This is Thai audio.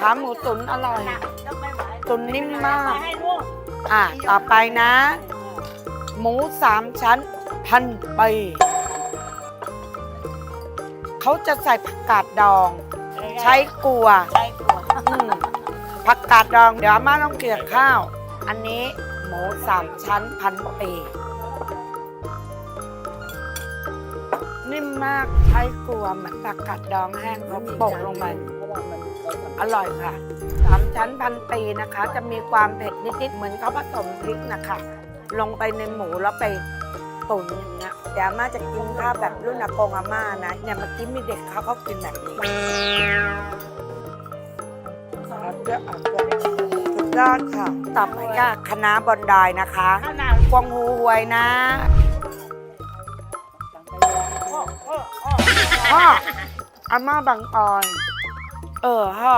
ขาหมูตุ๋นอร่อย ตุ๋นนิ่มมากให้ลูกอะ ต่อไปนะ หมูสามชั้นพันปีเขาจะใส่ผักกาดดอง ใช้กัวใช้กลัวอืมผักกาดดองเดี๋ยวอาม่าต้องเกลี่ยข้าว อันนี้หมูสามชั้นพันปีนิ่มมากใช้กัวเหมือนผักกาดดองแห้งเขาโปะลงไป อร่อยค่ะสามชั้นพันปีนะคะ จะมีความเผ็ดนิดๆเหมือนเขาผสมพริกนะคะ ลงไปในหมูแล้วไปตุ๋นอย่างเงี้ยเดี๋ยวอาม่าจะกินข้าวแบบรุ่นอากงอาม่านะเนี่ยเมื่อกี้มีเด็กเขาเขากินแบบนี้อัดเยอะอัดเยอะสุดยอดค่ะต่อไปก็คณะบอนไดนะคะข้าวหนาวกวางหูหวยนะพ่ออพ่อพ่ออาม่าบางออน เออพ่อ